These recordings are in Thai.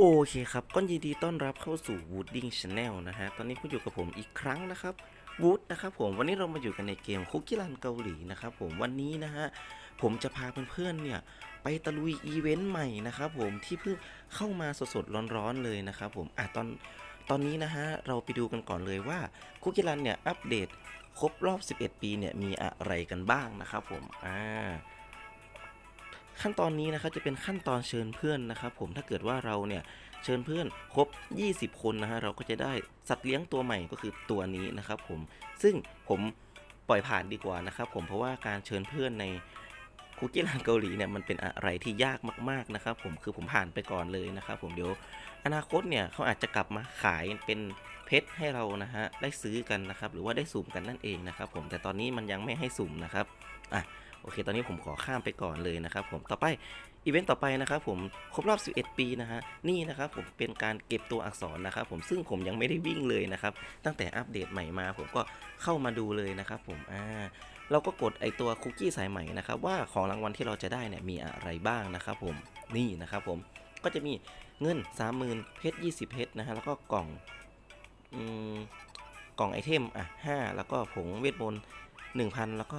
โอเคครับก็ยินดีต้อนรับเข้าสู่ Wooding Channel นะฮะ ตอนนี้คุณอยู่กับผมอีกครั้งนะครับ Wood นะครับผม วันนี้เรามาอยู่กันในเกมคุกกี้รันเกาหลีนะครับผม วันนี้นะฮะ ผมจะพาเพื่อนๆเนี่ย ไปตะลุยอีเวนต์ใหม่นะครับผม ที่เพิ่งเข้ามาสดๆร้อนๆเลยนะครับผม อะตอนตอนนี้นะฮะ เราไปดูกันก่อนเลยว่าคุกกี้รันเนี่ยอัปเดตครบรอบ 11 ปีเนี่ยมีอะไรกันบ้างนะครับผม อ่า ขั้นตอนนี้นะครับจะเป็นขั้นตอนเชิญเพื่อนนะครับผมถ้าเกิดว่าเราเนี่ยเชิญเพื่อนครบ 20 คนนะฮะเราก็จะได้สัตว์เลี้ยงตัวใหม่ก็คือตัวนี้นะครับผมซึ่งผมปล่อยผ่านดีกว่านะครับผมเพราะว่าการเชิญเพื่อนในคุกกี้รันเกาหลีเนี่ยมันเป็นอะไรที่ยากมากๆนะครับผมคือผมผ่านไปก่อนเลยนะครับผมเดี๋ยวอนาคตเนี่ยเขาอาจจะกลับมาขายเป็นเพชรให้เรานะฮะได้ซื้อกันนะครับหรือว่าได้สุ่มกันนั่นเองนะครับผมแต่ตอนนี้มันยังไม่ให้สุ่มนะครับอะ โอเค ตอนนี้ผมขอข้ามไปก่อนเลยนะครับผมต่อไปอีเวนต์ต่อไปนะครับผมครบรอบ 11 ปีนะฮะนี่นะครับผมเป็นการเก็บตัวอักษรนะครับผมซึ่งผมยังไม่ได้วิ่งเลยนะครับตั้งแต่อัปเดตใหม่มา ผมก็เข้ามาดูเลยนะครับผมอ่าเราก็กดไอตัวคุกกี้สายใหม่นะครับว่าของรางวัลที่เราจะได้เนี่ยมีอะไรบ้างนะครับผมนี่นะครับผมก็จะมีเงิน 30,000เพชร20 เพชรนะฮะแล้วก็กล่องอืมกล่องไอเทมอะ5แล้วก็ผงเวทมนต์1,000 แล้วก็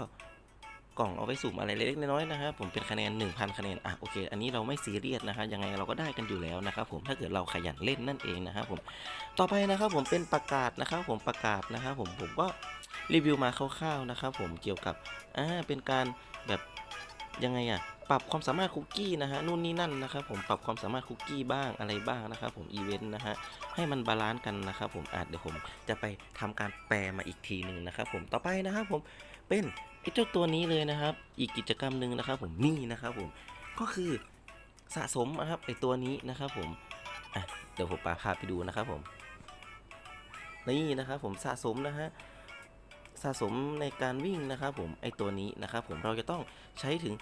กล่องเอาไว้สุ่มอะไรเล็กๆน้อยๆนะครับผมเป็นคะแนน 1,000 คะแนนอะโอเค อันนี้เราไม่ซีเรียสนะครับยังไงเราก็ได้กันอยู่แล้วนะครับผมถ้าเกิดเราขยันเล่นนั่นเองนะครับผมต่อไปนะครับผมเป็นประกาศนะครับผมประกาศนะครับผมผมก็รีวิวมาคร่าวๆนะครับผมเกี่ยวกับอ่าเป็นการแบบยังไงอะปรับความสามารถคุกกี้นะฮะนู่นนี่นั่นนะครับผมปรับความสามารถคุกกี้บ้างอะไรบ้างนะครับผมอีเวนต์นะฮะให้มันบาลานซ์กันนะครับผมอาจเดี๋ยวผมจะไปทำการแปลมาอีกทีหนึ่งนะครับผมต่อไปนะครับผมเป็น ไอ้เจ้าตัวนี้เลยนะครับ อีกกิจกรรมหนึ่งนะครับ ผมนี่นะครับผมก็คือสะสมนะครับไอ้ตัวนี้นะครับผมอะเดี๋ยวผมปาพาไปดูนะครับผมนี่นะครับผมสะสมนะฮะสะสมในการวิ่งนะครับผมไอ้ตัวนี้นะครับผมเราจะต้องใช้ถึง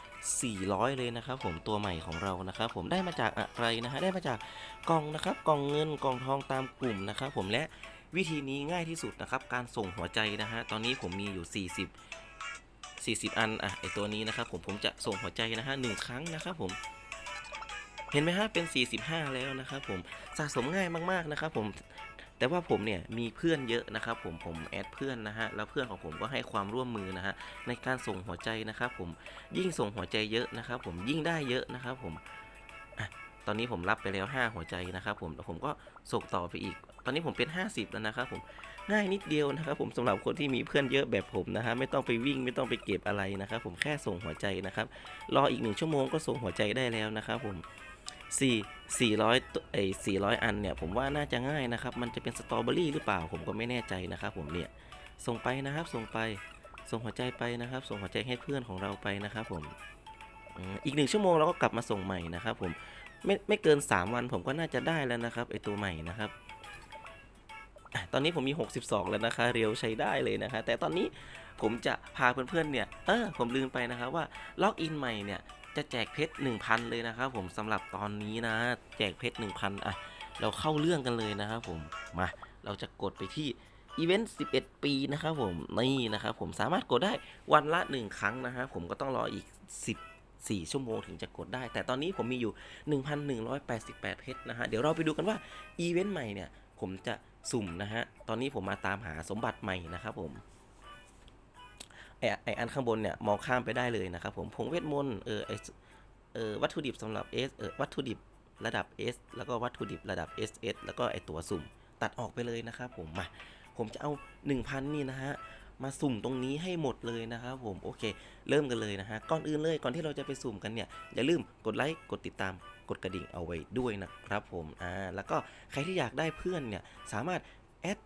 400 เลยนะครับผมตัวใหม่ของเรานะครับผมได้มาจากอะไรนะฮะได้มาจากกล่องนะครับกล่องเงินกล่องทองตามกลุ่มนะครับผมและวิธีนี้ง่ายที่สุดนะครับการส่งหัวใจนะฮะตอนนี้ผมมีอยู่ 40 40 อันอะไอตัวนี้นะครับผมผมจะส่งหัวใจนะฮะหนึ่งครั้งนะครับผมเห็นไหมฮะเป็น 45 แล้วนะครับผมสะสมง่ายมากๆนะครับผมแต่ว่าผมเนี่ยมีเพื่อนเยอะนะครับผมผมแอดเพื่อนนะฮะแล้วเพื่อนของผมก็ให้ความร่วมมือนะฮะในการส่งหัวใจนะครับผมยิ่งส่งหัวใจเยอะนะครับผมยิ่งได้เยอะนะครับผมอตอนนี้ผมรับไปแล้ว 5 หัวใจนะครับผมแล้วผมก็ส่งต่อไปอีก ตอนนี้ผมเป็น 50 แล้วนะครับผม ง่ายนิดเดียวนะครับผมสำหรับคนที่มีเพื่อนเยอะแบบผมนะฮะไม่ต้องไปวิ่งไม่ต้องไปเก็บอะไรนะครับผมแค่ส่งหัวใจนะครับรออีกหนึ่งชั่วโมงก็ส่งหัวใจได้แล้วนะครับผม4 400ตัวไอ้400 อันเนี่ยผมว่าน่าจะง่ายนะครับมันจะเป็นสตรอเบอรี่หรือเปล่าผมก็ไม่แน่ใจนะครับผมเนี่ยส่งไปนะครับส่งไปส่งหัวใจไปนะครับ ส่งหัวใจให้เพื่อนของเราไปนะครับผมอีกหนึ่งชั่วโมงเราก็กลับมาส่งใหม่นะครับผมไม่ไม่เกิน 3 วันผมก็น่าจะได้แล้วนะครับไอตัวใหม่นะครับ ตอนนี้ผมมี 62 แล้วนะคะ เร็วใช้ได้เลยนะคะ แต่ตอนนี้ผมจะพาเพื่อนๆ เนี่ย เออ ผมลืมไปนะครับว่าล็อกอินใหม่เนี่ย จะแจกเพชร 1,000 เลยนะครับผมสำหรับตอนนี้นะ แจกเพชร 1,000 อะ เราเข้าเรื่องกันเลยนะครับผม มา เราจะกดไปที่อีเวนต์11 ปีนะครับผม นี่นะครับผมสามารถกดได้วันละ 1 ครั้งนะฮะผมก็ต้องรออีก 10 4 ชั่วโมงถึงจะกดได้ แต่ตอนนี้ผมมีอยู่ 1,188 เพชรนะฮะ เดี๋ยวเราไปดูกันว่าอีเวนต์ใหม่เนี่ย ผมจะ สุ่มนะฮะ ตอนนี้ผมมาตามหาสมบัติใหม่นะครับผม ไอไออันข้างบนเนี่ยมองข้ามไปได้เลยนะครับผมผงเวทมนต์เออไอเออวัตถุดิบสำหรับ S เออวัตถุดิบระดับ S แล้วก็วัตถุดิบระดับ SS แล้วก็ไอตัวสุ่ม ตัดออกไปเลยนะครับผมมาผมจะเอา 1,000 นี่นะฮะ มาสุ่มตรงนี้ให้หมดเลยนะครับผมโอเค เริ่มกันเลยนะฮะก่อนอื่นเลยก่อนที่เราจะไปสุ่มกันเนี่ยอย่าลืมกดไลค์กดติดตามกดกระดิ่งเอาไว้ด้วยนะครับผมอ่าแล้วก็ใครที่อยากได้เพื่อนเนี่ยสามารถแอด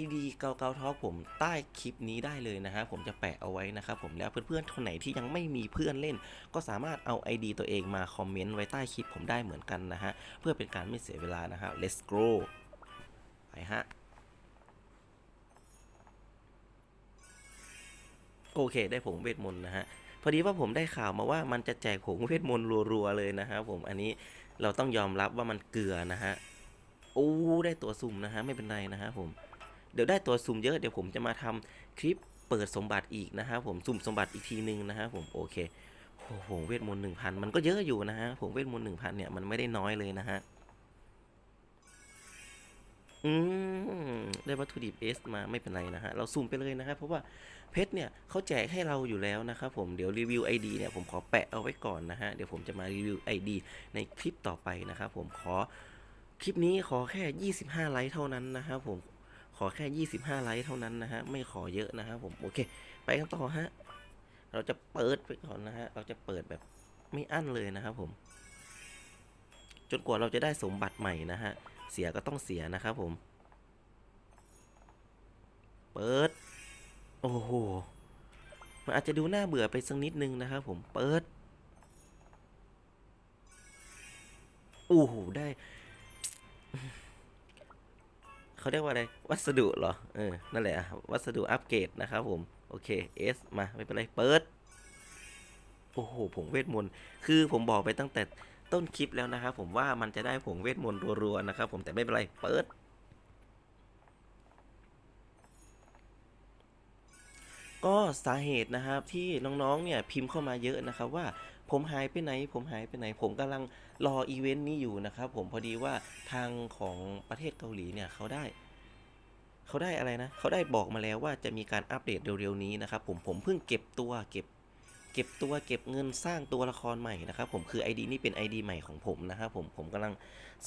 ID เกาเกาทอกผมใต้คลิปนี้ได้เลยนะฮะผมจะแปะเอาไว้นะครับผมแล้วเพื่อนๆคนไหนที่ยังไม่มีเพื่อนเล่น ก็สามารถเอา ID ตัวเองมาคอมเมนต์ไว้ใต้คลิปผมได้เหมือนกันนะฮะเพื่อเป็นการไม่เสียเวลานะฮะ let's go โอเคได้ผงเวทมนต์นะฮะพอดีว่าผมได้ข่าวมาว่ามันจะแจกผงเวทมนต์รัวๆเลยนะฮะผมอันนี้เราต้องยอมรับว่ามันเกลือนะฮะโอ้ได้ตัวสุ่มนะฮะไม่เป็นไรนะฮะผมเดี๋ยวได้ตัวสุ่มเยอะเดี๋ยวผมจะมาทำคลิปเปิดสมบัติอีกนะฮะผมสุ่มสมบัติอีกทีนึงนะฮะผมโอเคผโอ้โหเวทมนต์หนึ่งพันมันก็เยอะอยู่นะฮะผงเวทมนต์หนึ่งพันเนี่ยมันไม่ได้น้อยเลยนะฮะอืม ได้วัตถุดิบเอสมาไม่เป็นไรนะฮะ เราซูมไปเลยนะครับ เพราะว่าเพชรเนี่ยเขาแจกให้เราอยู่แล้วนะครับผม เดี๋ยวรีวิว ID เนี่ยผมขอแปะเอาไว้ก่อนนะฮะ เดี๋ยวผมจะมารีวิว ID ในคลิปต่อไปนะครับผมขอคลิปนี้ขอแค่ 25 ไลค์เท่านั้นนะครับผม ขอแค่ 25 ไลค์เท่านั้นนะฮะ ไม่ขอเยอะนะครับผม โอเค ไปกันต่อฮะ เราจะเปิดไปก่อนนะฮะ เราจะเปิดแบบไม่อั้นเลยนะครับผม จนกว่าเราจะได้สมบัติใหม่นะฮะ เสียก็ต้องเสียนะครับผม เปิด โอ้โห มันอาจจะดูน่าเบื่อไปสักนิดนึงนะครับผม เปิด โอ้โห ได้ เขาเรียกว่าอะไร วัสดุเหรอ เออ นั่นแหละ วัสดุอัปเกรดนะครับผม โอเค S มา ไม่เป็นไร เปิด โอ้โห ผงเวทมนต์ คือผมบอกไปตั้งแต่ต้นคลิปแล้วนะครับผมว่ามันจะได้ผงเวทมนต์รัวๆนะครับผม แต่ไม่เป็นไร เปิด ก็สาเหตุนะครับที่น้องๆเนี่ยพิมพ์เข้ามาเยอะนะครับว่าผมหายไปไหน ผมหายไปไหน ผมกำลังรออีเวนต์นี้อยู่นะครับผมพอดีว่าทางของประเทศเกาหลีเนี่ยเขาได้เขาได้อะไรนะเขาได้บอกมาแล้วว่าจะมีการอัปเดตเร็วๆนี้นะครับผมผมเพิ่งเก็บตัวเก็บเก็บตัวเก็บเงินสร้างตัวละครใหม่นะครับผมคือ ID นี่เป็น ID ใหม่ของผมนะครับผมผมกำลัง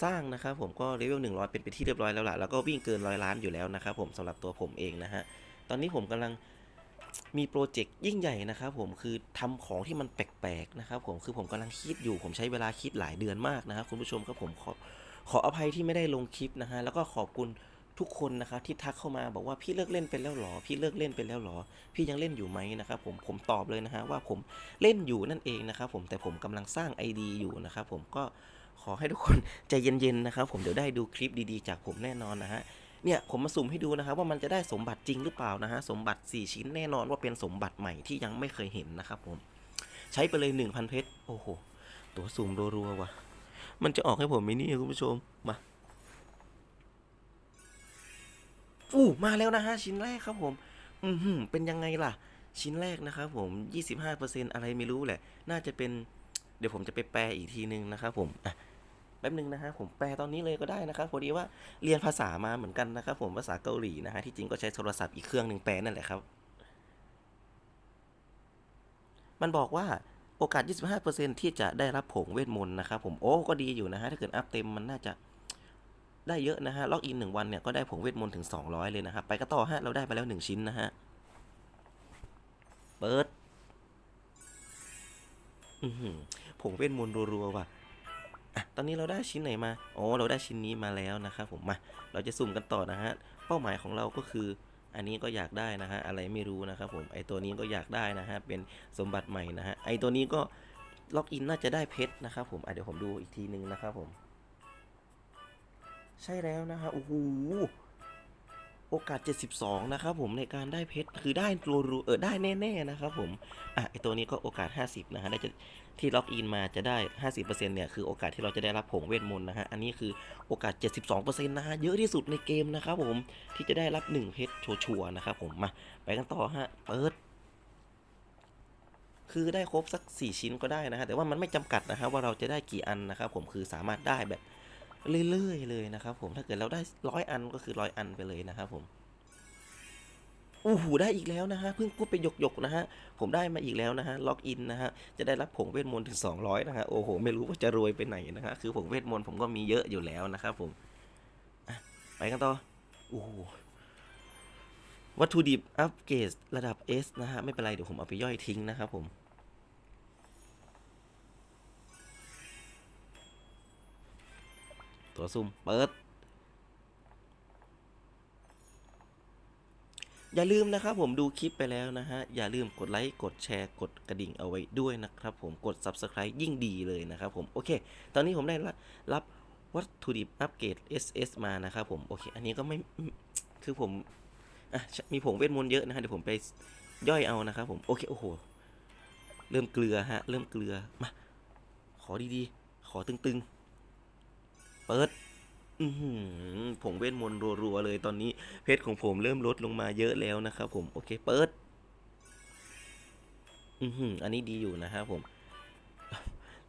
สร้างนะครับผมก็เลเวล100 เป็นไปที่เรียบร้อยแล้วล่ะแล้วก็วิ่งเกินร้อยล้านอยู่แล้วนะครับผมสำหรับตัวผมเองนะฮะตอนนี้ผมกำลัง มีโปรเจกต์ยิ่งใหญ่นะครับผมคือทำของที่มันแปลกๆนะครับผมคือผมกำลังคิดอยู่ ผมใช้เวลาคิดหลายเดือนมากนะครับคุณผู้ชมครับผมขอขออภัยที่ไม่ได้ลงคลิปนะฮะแล้วก็ขอบคุณทุกคนนะครับที่ทักเข้ามาบอกว่าพี่เลิกเล่นไปแล้วหรอ พี่เลิกเล่นไปแล้วหรอ พี่ยังเล่นอยู่ไหมนะครับผมผมตอบเลยนะฮะว่าผมเล่นอยู่นั่นเองนะครับผมแต่ผมกำลังสร้าง ID อยู่นะครับผมก็ขอให้ทุกคนใจเย็นๆนะครับผมเดี๋ยวได้ดูคลิปดีๆ จากผมแน่นอนนะฮะ เนี่ยผมมาสุ่มให้ดูนะครับว่ามันจะได้สมบัติจริงหรือเปล่านะฮะสมบัติ 4 ชิ้นแน่นอนว่าเป็นสมบัติใหม่ที่ยังไม่เคยเห็นนะครับผมใช้ไปเลย 1,000 เพชรโอ้โห ตัวสุ่มรัวๆว่ะ มันจะออกให้ผมไหมนี่คุณผู้ชมมาอู้มาแล้วนะฮะชิ้นแรกครับผม อือหือเป็นยังไงล่ะ ชิ้นแรกนะครับผม 25%อะไรไม่รู้แหละ น่าจะเป็น เดี๋ยวผมจะไปแปลอีกทีนึงนะครับผมอะ แป๊บนึงนะฮะผมแปลตอนนี้เลยก็ได้นะครับพอดีว่าเรียนภาษามาเหมือนกันนะครับผมภาษาเกาหลีนะฮะที่จริงก็ใช้โทรศัพท์อีกเครื่องหนึ่งแปลนั่นแหละครับ มันบอกว่าโอกาส 25%ที่จะได้รับผงเวทมนต์นะครับผมโอ้ก็ดีอยู่นะฮะถ้าเกิดอัพเต็มมันน่าจะได้เยอะนะฮะล็อกอินหนึ่งวันเนี่ยก็ได้ผงเวทมนต์ถึง 200 เลยนะครับไปก็ต่อฮะเราได้ไปแล้ว 1 ชิ้นนะฮะเปิดผงเวทมนต์รัวๆว่ะ อะตอนนี้เราได้ชิ้นไหนมาอ๋อเราได้ชิ้นนี้มาแล้วนะครับผมมาเราจะสุ่มกันต่อนะฮะเป้าหมายของเราก็คือ อันนี้ก็อยากได้นะฮะอะไรไม่รู้นะครับผมไอตัวนี้ก็อยากได้นะฮะเป็นสมบัติใหม่นะฮะไอตัวนี้ก็ล็อกอินน่าจะได้เพชรนะครับผมอะเดี๋ยวผมดูอีกทีนึงนะครับผม ใช่แล้วนะฮะโอ้โห โอกาส 72 นะครับผมในการได้เพชรคือได้รัวๆเออได้แน่ๆนะครับผมอะไอตัวนี้ก็โอกาส 50 นะฮะได้จะที่ล็อกอินมาจะได้ 50%เนี่ยคือโอกาสที่เราจะได้รับผงเวทมนต์นะฮะอันนี้คือโอกาส 72%นะฮะเยอะที่สุดในเกมนะครับผมที่จะได้รับ 1 เพชรชัวร์นะครับผมมาไปกันต่อฮะเปิดคือได้ครบสัก 4 ชิ้นก็ได้นะฮะแต่ว่ามันไม่จำกัดนะฮะว่าเราจะได้กี่อันนะครับผมคือสามารถได้แบบ เรื่อยๆเลยนะครับผมถ้าเกิดเราได้ร้อยอันก็คือร้อยอันไปเลยนะครับผมโอ้โหได้อีกแล้วนะฮะเพิ่งพูดไปหยกๆนะฮะผมได้มาอีกแล้วนะฮะล็อกอินนะฮะจะได้รับผงเวทมนต์ถึง 200นะฮะโอ้โหไม่รู้ว่าจะรวยไปไหนนะฮะคือผงเวทมนต์ผมก็มีเยอะอยู่แล้วนะครับผมไปกันต่อโอ้โหวัตถุดิบอัปเกรดระดับ S นะฮะไม่เป็นไรเดี๋ยวผมเอาไปย่อยทิ้งนะครับผม ตัวซุ่มเปิด อย่าลืมนะครับผมดูคลิปไปแล้วนะฮะ อย่าลืมกดไลค์กดแชร์กดกระดิ่งเอาไว้ด้วยนะครับผมกด Subscribe ยิ่งดีเลยนะครับผม โอเค ตอนนี้ผมได้รับรับวัตถุดิบอัปเกรด SS มานะครับผม โอเค อันนี้ก็ไม่คือผมอะมีผงเวทมนต์เยอะนะฮะเดี๋ยวผมไปย่อยเอานะครับผม โอเค โอ้โห เริ่มเกลือฮะ เริ่มเกลือ มา ขอดีๆ ขอตึงๆ เปิดอือหือผงเวทมนต์รัวๆเลยตอนนี้เพชรของผมเริ่มลดลงมาเยอะแล้วนะครับผมโอเคเปิดอืออันนี้ดีอยู่นะครับผม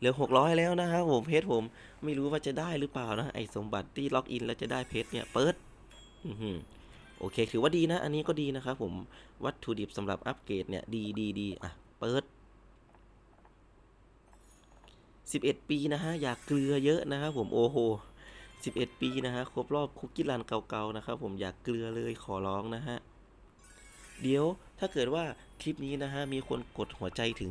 ลือหกร้อยแล้วนะครับผมเพชรผมไม่รู้ว่าจะได้หรือเปล่านะไอสมบัติที่ล็อกอินแล้วจะได้เพชรเนี่ยเปิดอือโอเคถือว่าดีนะ อันนี้ก็ดีนะครับผมวัตถุดิบสำหรับอัปเกรดเนี่ยดีดีดีอะเปิด 11 ปีนะฮะ อยากเกลือเยอะนะครับผมโอ้โห11 ปีนะฮะ ครบรอบคุกกี้รันเก่าๆนะครับผมอยากเกลือเลยขอร้องนะฮะ เดี๋ยวถ้าเกิดว่าคลิปนี้นะฮะ มีคนกดหัวใจถึง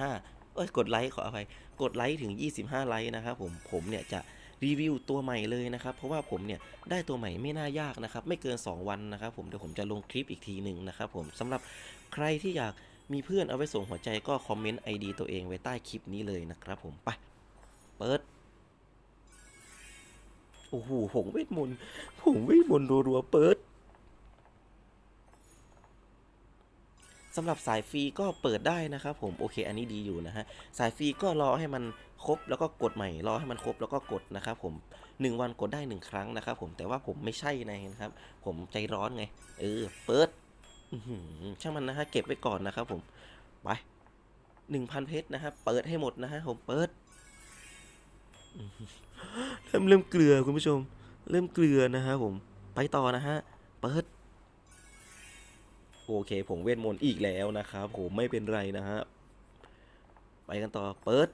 25 เอ้ย กดไลค์ขออภัย กดไลค์ถึง 25 ไลค์นะครับผมผมเนี่ยจะรีวิวตัวใหม่เลยนะครับ เพราะว่าผมเนี่ยได้ตัวใหม่ไม่น่ายากนะครับ ไม่เกิน 2 วันนะครับผมเดี๋ยวผมจะลงคลิปอีกทีหนึ่งนะครับผมสำหรับใครที่อยาก มีเพื่อนเอาไว้ส่งหัวใจก็คอมเมนต์ ID ตัวเองไว้ใต้คลิปนี้เลยนะครับผมไปเปิดโอ้โหผงเวทมนต์ผงเวทมนต์รัวๆเปิดสำหรับสายฟรีก็เปิดได้นะครับผมโอเค อันนี้ดีอยู่นะฮะสายฟรีก็รอให้มันครบแล้วก็กดใหม่ รอให้มันครบแล้วก็กดนะครับผมหนึ่งวันกดได้หนึ่งครั้งนะครับผมแต่ว่าผมไม่ใช่นะครับผมใจร้อนไง เออ เปิด ช่างมันนะฮะเก็บไว้ก่อนนะครับผม ไปหนึ่งพันเพชรนะฮะเปิดให้หมดนะฮะผมเปิดเริ่มเริ่มเกลือคุณผู้ชม เริ่มเกลือนะฮะผมไปต่อนะฮะเปิดโอเค ผมเวทมนต์อีกแล้วนะครับผมไม่เป็นไรนะฮะไปกันต่อเปิด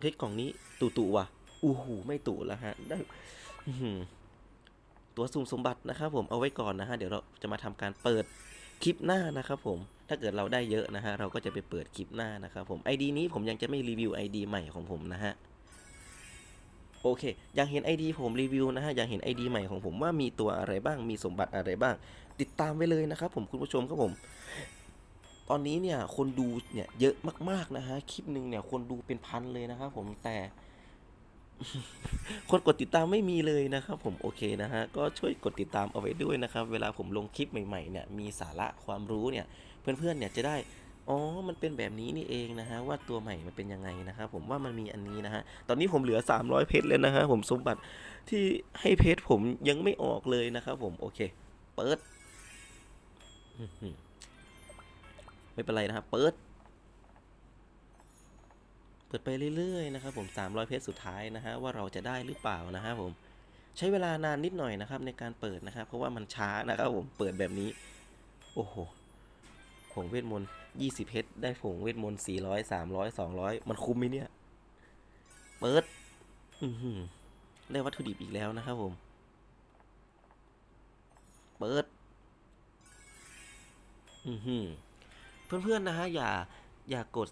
เฮ้ยกล่องนี้ตุตุว่ะอู้หูไม่ตุแล้วฮะได้ ตัวสุ่มสมบัตินะครับผมเอาไว้ก่อนนะฮะเดี๋ยวเราจะมาทำการเปิดคลิปหน้านะครับผมถ้าเกิดเราได้เยอะนะฮะเราก็จะไปเปิดคลิปหน้านะครับผม ID นี้ผมยังจะไม่รีวิว ID ใหม่ของผมนะฮะโอเค อยากเห็น ID ผมรีวิวนะฮะ อยากเห็น ID ใหม่ของผมว่ามีตัวอะไรบ้าง มีสมบัติอะไรบ้าง ติดตามไว้เลยนะครับผมคุณผู้ชมครับผม ตอนนี้เนี่ยคนดูเนี่ยเยอะมากๆนะฮะ คลิปหนึ่งเนี่ยคนดูเป็นพันเลยนะครับผม แต่ คนกดติดตามไม่มีเลยนะครับ ผมโอเคนะฮะก็ช่วยกดติดตามเอาไว้ด้วยนะครับ เวลาผมลงคลิปใหม่ๆเนี่ยมีสาระความรู้เนี่ย เพื่อนๆเนี่ยจะได้อ๋อ มันเป็นแบบนี้นี่เองนะฮะ ว่าตัวใหม่มันเป็นยังไงนะครับผมว่ามันมีอันนี้นะฮะ ตอนนี้ผมเหลือ 300 เพชรแล้วนะฮะ ผมสมบัติที่ให้เพชรผมยังไม่ออกเลยนะครับผม โอเค เปิด ไม่เป็นไรนะครับ เปิด ปิดไปเรื่อยๆนะครับผม 300 เพชรสุดท้ายนะฮะว่าเราจะได้หรือเปล่านะฮะผมใช้เวลานานนิดหน่อยนะครับในการเปิดนะครับ เพราะว่ามันช้านะครับผมเปิดแบบนี้ โอ้โหผงเวทมนต์20 เพชรได้ผงเวทมนต์400 300 200 มันคุ้มไหมเนี่ย เปิด อือหือได้วัตถุดิบอีกแล้วนะครับผม เปิด อือหือเพื่อนๆนะฮะอย่าอย่ากด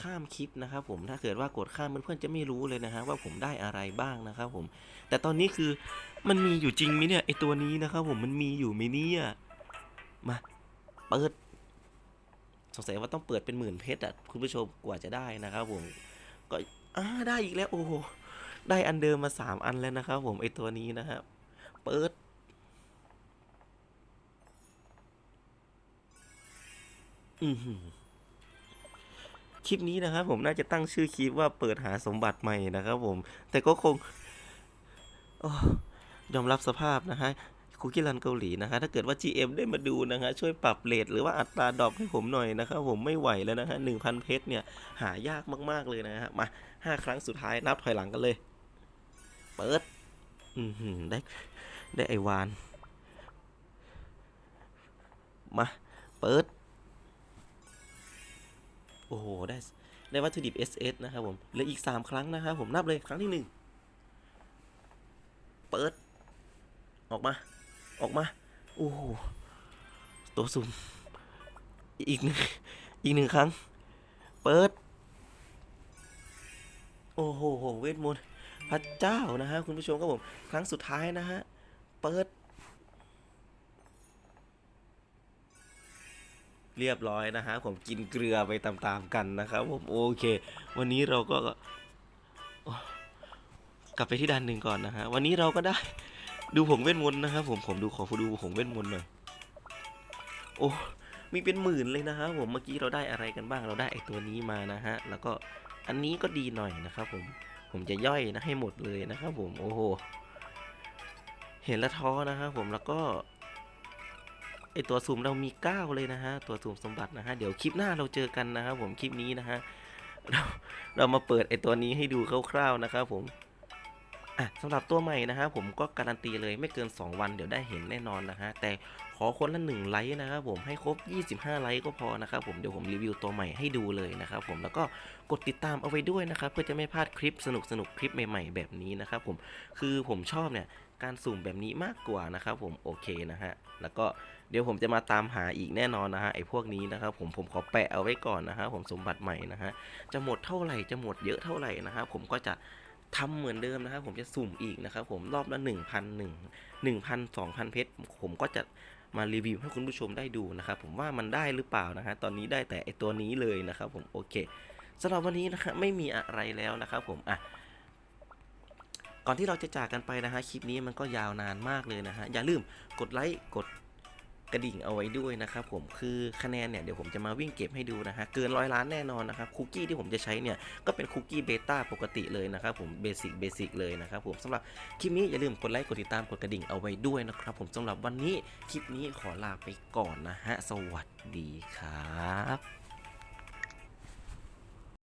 ข้ามคลิปนะครับผมถ้าเกิดว่ากดข้ามเพื่อนๆจะไม่รู้เลยนะฮะว่าผมได้อะไรบ้างนะครับผม แต่ตอนนี้คือมันมีอยู่จริงไหมเนี่ยไอตัวนี้นะครับผมมันมีอยู่ไหมเนี่ยมาเปิดสงสัยว่าต้องเปิดเป็นหมื่นเพชรอะคุณผู้ชมกว่าจะได้นะครับผมก็อ่าได้อีกแล้วโอ้โหได้อันเดิมมาสามอันแล้วนะครับผมไอตัวนี้นะฮะเปิดอือหือ คลิปนี้นะครับผมน่าจะตั้งชื่อคลิปว่าเปิดหาสมบัติใหม่นะครับผม แต่ก็คงอยอมรับสภาพนะฮะคุกกี้รันเกาหลีนะฮะถ้าเกิดว่า GM ได้มาดูนะฮะช่วยปรับเลทหรือว่าอัตราดรอปให้ผมหน่อยนะครับผมไม่ไหวแล้วนะฮะหนึ่งพันเพชรเนี่ย หายากมาก ๆ เลยนะฮะ มาห้าครั้งสุดท้ายนับถอยหลังกันเลย เปิด อืได้ ได้ไอวาน มา เปิด โอ้โห ได้ได้วัตถุดิบ SS นะครับผม เหลืออีก 3 ครั้งนะครับผมนับเลยครั้งที่ 1 เปิด ออกมา ออกมา โอ้โห ตัวสุ่มอีกหนึ่งอีกหนึ่งครั้ง เปิด โอ้โห เวทมนต์พระเจ้านะฮะคุณผู้ชมครับผม ครั้งสุดท้ายนะฮะ เปิด เรียบร้อยนะฮะผมกินเกลือไปตามๆกันนะครับผมโอเค วันนี้เราก็กลับไปที่ด้านหนึ่งก่อนนะฮะวันนี้เราก็ได้ดูผงเวทมนต์นะครับผมผมดูขอดูผงเวทมนต์หน่อยโอ้มีเป็นหมื่นเลยนะฮะผมเมื่อกี้เราได้อะไรกันบ้างเราได้ไอตัวนี้มานะฮะแล้วก็อันนี้ก็ดีหน่อยนะครับผมผมจะย่อยนะให้หมดเลยนะครับผมโอ้โหเห็นล้วท้อนะครับผมแล้วก็ ไอตัวซูมเรามี 9 เลยนะฮะ ตัวซูมสมบัตินะฮะ เดี๋ยวคลิปหน้าเราเจอกันนะครับผมคลิปนี้นะฮะ เราเรามาเปิดไอตัวนี้ให้ดูคร่าวๆนะครับผมอะสำหรับตัวใหม่นะฮะผมก็การันตีเลยไม่เกิน 2 วันเดี๋ยวได้เห็นแน่นอนนะฮะแต่ขอคนละ1ไลค์นะครับผมให้ครบ 25 ไลค์ก็พอนะครับผมเดี๋ยวผมรีวิวตัวใหม่ให้ดูเลยนะครับผมแล้วก็กดติดตามเอาไว้ด้วยนะครับเพื่อจะไม่พลาดคลิปสนุกๆคลิปใหม่ ๆ แบบนี้นะครับผมคือผมชอบเนี่ยการสุ่มแบบนี้มากกว่านะครับผมโอเคนะฮะแล้วก็ ดี๋ยวผมจะมาตามหาอีกแน่นอนนะฮะไอ้พวกนี้นะครับผมผมขอแปะเอาไว้ก่อนนะฮะผมสมบัติใหม่นะฮะจะหมดเท่าไหร่จะหมดเยอะเท่าไหร่นะครับผมก็จะทำเหมือนเดิมนะครับผมจะสุ่มอีกนะครับผมรอบละ 1 0 0 0 1 1,000 2,000 เพชรผมก็จะมารีวิวให้คุณผู้ชมได้ดูนะครับผมว่ามันได้หรือเปล่านะฮะตอนนี้ได้แต่ไอตัวนี้เลยนะครับผมโอเคสำหรับวันนี้นะฮะไม่มีอะไรแล้วนะครับผมอะก่อนที่เราจะจากกันไปนะฮะคลิปนี้มันก็ยาวนานมากเลยนะฮะอย่าลืมกดไลค์กด กระดิ่งเอาไว้ด้วยนะครับผมคือคะแนนเนี่ยเดี๋ยวผมจะมาวิ่งเก็บให้ดูนะฮะเกินร้อยล้านแน่นอนนะครับคุกกี้ที่ผมจะใช้เนี่ยก็เป็นคุกกี้เบต้าปกติเลยนะครับผมเบสิกเบสิกเลยนะครับผมสำหรับคลิปนี้อย่าลืมกดไลค์กดติดตามกดกระดิ่งเอาไว้ด้วยนะครับผมสำหรับวันนี้คลิปนี้ขอลาไปก่อนนะฮะสวัสดีครับ